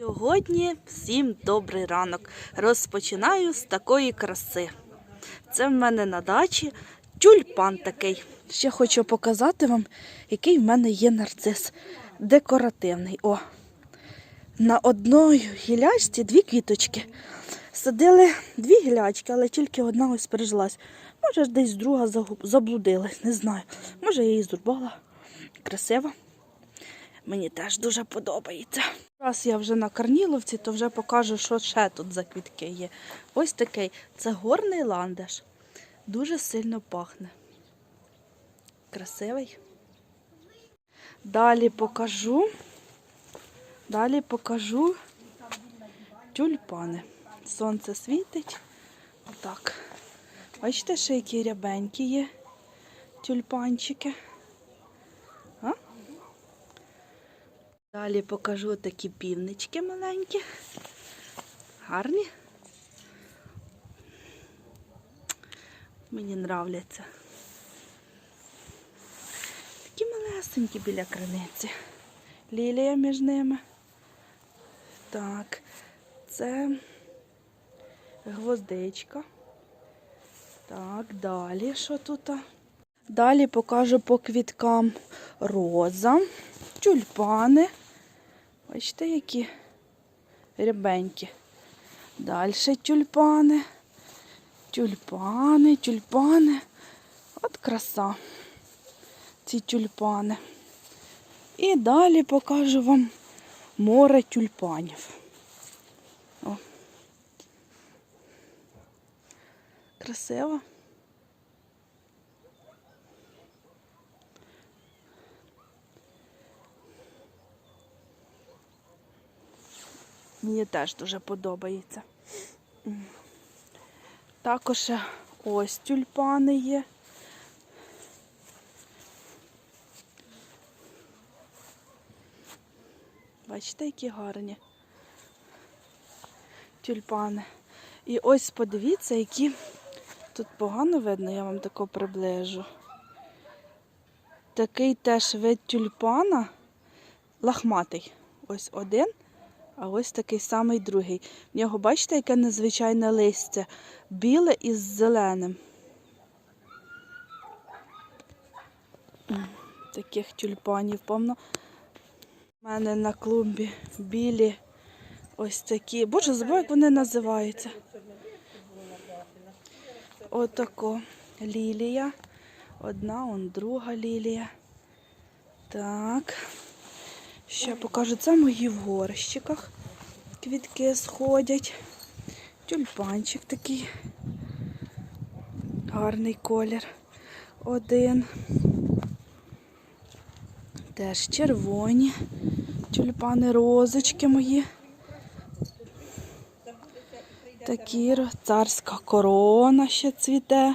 Сьогодні всім добрий ранок. Розпочинаю з такої краси. Це в мене на дачі тюльпан такий. Ще хочу показати вам, який в мене є нарцис декоративний. О, на одній гілячці дві квіточки. Садили дві гілячки, але тільки одна ось пережилась. Може, десь друга заблудилась, не знаю. Може, я її зрубала. Красива. Мені теж дуже подобається. Раз я вже на Карніловці, то вже покажу, що ще тут за квітки є. Ось такий. Це горний ландиш. Дуже сильно пахне. Красивий. Далі покажу. Далі покажу тюльпани. Сонце світить. Отак. Бачите, ще які рябенькі є тюльпанчики. Далі покажу такі півнички маленькі. Гарні. Мені нравляться. Такі малесенькі біля криниці. Лілія між ними. Так, це гвоздичка. Так, далі що тут? Далі покажу по квіткам роза, тюльпани. Бачите, які рябенькі. Далі тюльпани, тюльпани, тюльпани. От краса. Ці тюльпани. І далі покажу вам море тюльпанів. О. Красиво. Мені теж дуже подобається. Також ось тюльпани є. Бачите, які гарні тюльпани. І ось подивіться, які тут погано видно, я вам тако приближу. Такий теж вид тюльпана лахматий. Ось один, а ось такий самий другий. В нього, бачите, яке незвичайне листя, біле із зеленим. Таких тюльпанів повно. У мене на клумбі білі ось такі. Боже, забув, як вони називаються. Отако лілія. Одна, он друга лілія. Так. Ще покажу. Це мої в горщиках. Квітки сходять. Тюльпанчик такий. Гарний колір. Один. Теж червоні. Тюльпани розочки мої. Такі царська корона ще цвіте.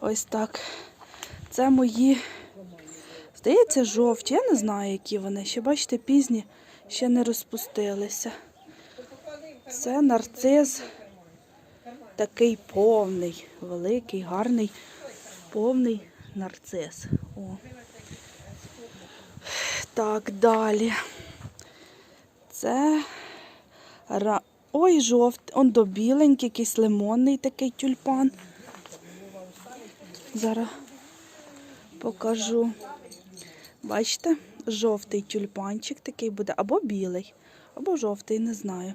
Ось так. Це мої, здається, жовті. Я не знаю, які вони. Ще бачите, пізні, ще не розпустилися. Це нарцис такий повний, великий, гарний, повний нарцис. О. Так, далі. Це. Ой, жовтий, он до біленький, якийсь лимонний такий тюльпан. Зараз покажу. Бачите, жовтий тюльпанчик такий буде, або білий, або жовтий, не знаю.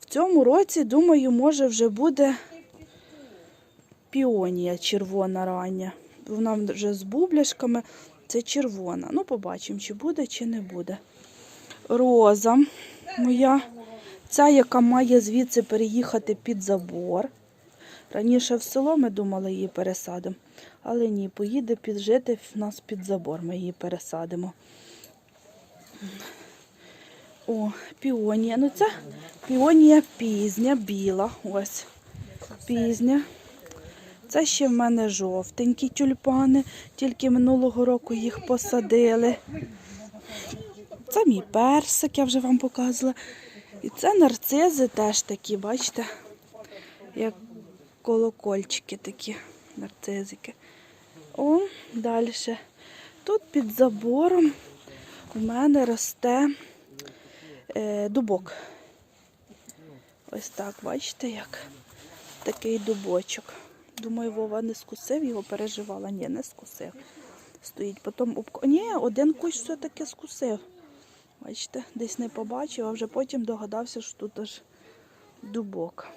В цьому році, думаю, може вже буде піонія червона рання. Вона вже з бубляшками. Це червона. Ну, побачимо, чи буде, чи не буде. Роза моя. Ця, яка має звідси переїхати під забор. Раніше в село ми думали її пересадимо, але ні, поїде піджити в нас під забор, ми її пересадимо. О, піонія. Ну це піонія пізня, біла. Ось. Пізня. Це ще в мене жовтенькі тюльпани, тільки минулого року їх посадили. Це мій персик, я вже вам показувала. І це нарцизи теж такі, бачите, як колокольчики такі, нарцизики. О, далі. Тут під забором у мене росте е, дубок. Ось так, бачите, як такий дубочок. Думаю, Вова не скусив, його переживала. Ні, не скусив. Стоїть. Потім обко... Ні, один кущ все-таки скусив. Бачите, десь не побачив, а вже потім догадався, що тут аж дубок.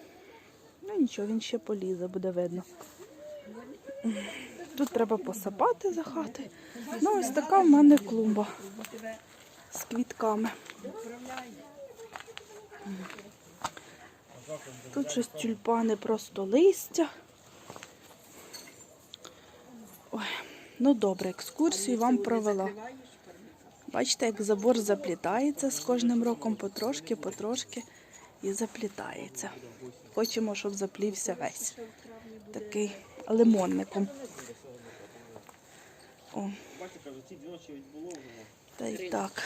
Нічого, він ще полізе, буде видно. Тут треба посапати за хати. Ну, ось така в мене клумба з квітками. Тут щось тюльпани, просто листя. Ой, ну добре, екскурсію вам провела. Бачите, як забор заплітається з кожним роком потрошки, потрошки і заплітається. Хочемо, щоб заплівся весь такий лимонником. О. Та й так.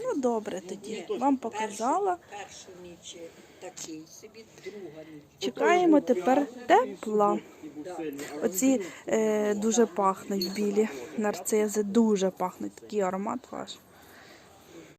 Ну добре тоді. Вам показала. Чекаємо тепер тепла. Оці е, дуже пахнуть білі нарцизи, дуже пахнуть. Такий аромат ваш.